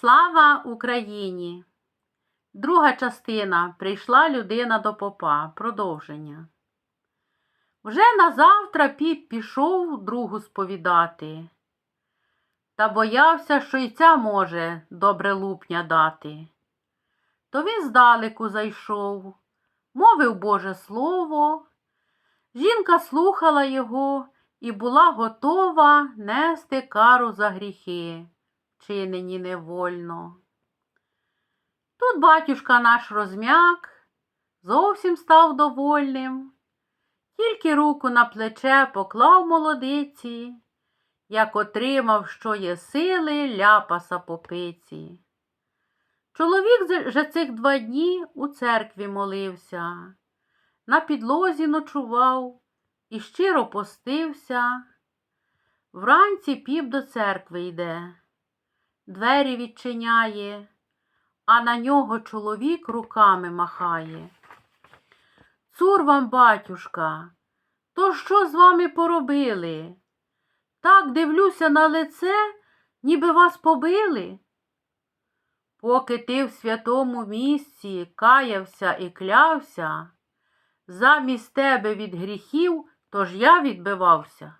Слава Україні! Друга частина Прийшла людина до попа. Продовження. Вже назавтра піп пішов другу сповідати. Та боявся, що й ця може добре лупня дати. То він здалеку зайшов, мовив Боже Слово. Жінка слухала його і була готова нести кару за гріхи, чинені невольно. Тут батюшка наш розм'як, зовсім став довольним, тільки руку на плече поклав молодиці, як отримав, що є сили, ляпаса по пиці. Чоловік зе- же цих два дні у церкві молився, на підлозі ночував і щиро постився. Вранці піп до церкви йде, двері відчиняє, а на нього чоловік руками махає. Цур вам, батюшка, то що з вами поробили? Так дивлюся на лице, ніби вас побили. Поки ти в святому місці каявся і клявся, замість тебе від гріхів, тож я відбивався.